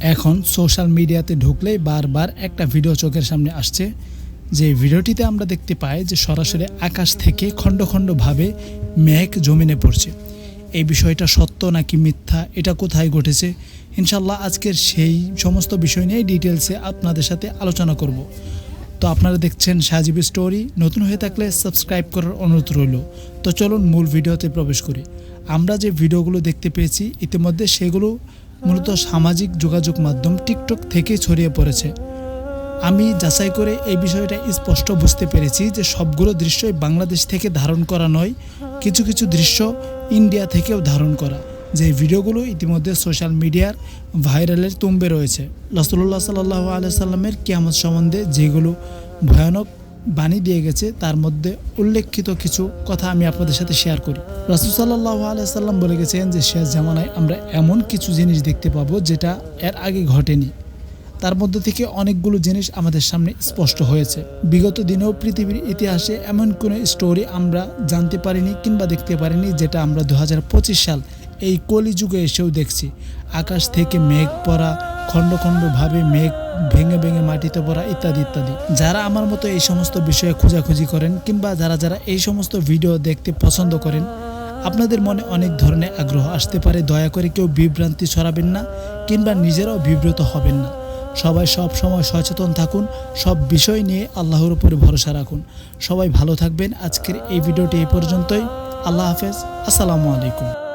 এখন সোশ্যাল মিডিয়াতে ঢুকলেই বারবার একটা ভিডিও চোখের সামনে আসছে। যে ভিডিওটিতে আমরা দেখতে পাই যে সরাসরি আকাশ থেকে খণ্ড খণ্ডভাবে মেঘ জমিনে পড়ছে। এই বিষয়টা সত্য নাকি মিথ্যা? এটা কোথায় ঘটেছে? ইনশাল্লাহ আজকের সেই সমস্ত বিষয় নিয়ে ডিটেলসে আপনাদের সাথে আলোচনা করব। তো আপনারা দেখছেন সাজিবি স্টোরি। নতুন হয়ে থাকলে সাবস্ক্রাইব করার অনুরোধ রইল। তো চলুন মূল ভিডিওতে প্রবেশ করি। আমরা যে ভিডিওগুলো দেখতে পেয়েছি, ইতিমধ্যে সেগুলো মূলত সামাজিক যোগাযোগ মাধ্যম টিকটক থেকে ছড়িয়ে পড়েছে। আমি যাচাই করে এই বিষয়টা স্পষ্ট বুঝতে পেরেছি যে সবগুলো দৃশ্যই বাংলাদেশ থেকে ধারণ করা নয়, কিছু কিছু দৃশ্য ইন্ডিয়া থেকেও ধারণ করা, যে ভিডিওগুলো ইতিমধ্যে সোশ্যাল মিডিয়ার ভাইরালের তুম্বে রয়েছে। রসুল্লাহ সাল্লাহ আলাইসাল্লামের কিয়ামত সম্বন্ধে যেগুলো ভয়ানক বাণী দিয়ে গেছে, তার মধ্যে উল্লেখিত কিছু কথা আমি আপনাদের সাথে শেয়ার করি। রাসুল সাল্লাহ আলাইসাল্লাম বলে গেছেন যে, শেষ জামানায় আমরা এমন কিছু জিনিস দেখতে পাবো যেটা এর আগে ঘটেনি। তার মধ্যে থেকে অনেকগুলো জিনিস আমাদের সামনে স্পষ্ট হয়েছে। বিগত দিনেও পৃথিবীর ইতিহাসে এমন কোনো স্টোরি আমরা জানতে পারিনি কিংবা দেখতে পারিনি যেটা আমরা দু হাজার পঁচিশ সাল এই কলিযুগে এসেও দেখছি। আকাশ থেকে মেঘ পড়া খণ্ড খণ্ডভাবে মেঘ ভেঙে ভেঙে মাটিতে পড়া ইত্যাদি ইত্যাদি। যারা আমার মতো এই সমস্ত বিষয়ে খোঁজাখুঁজি করেন কিংবা যারা যারা এই সমস্ত ভিডিও দেখতে পছন্দ করেন, আপনাদের মনে অনেক ধরনের আগ্রহ আসতে পারে। দয়া করে কেউ বিভ্রান্তি ছড়াবেন না কিংবা নিজেরাও বিব্রত হবেন না। সবাই সব সময় সচেতন থাকুন, সব বিষয় নিয়ে আল্লাহর উপরে ভরসা রাখুন। সবাই ভালো থাকবেন। আজকের এই ভিডিওটি এই পর্যন্তই। আল্লাহ হাফেজ। আসসালামু আলাইকুম।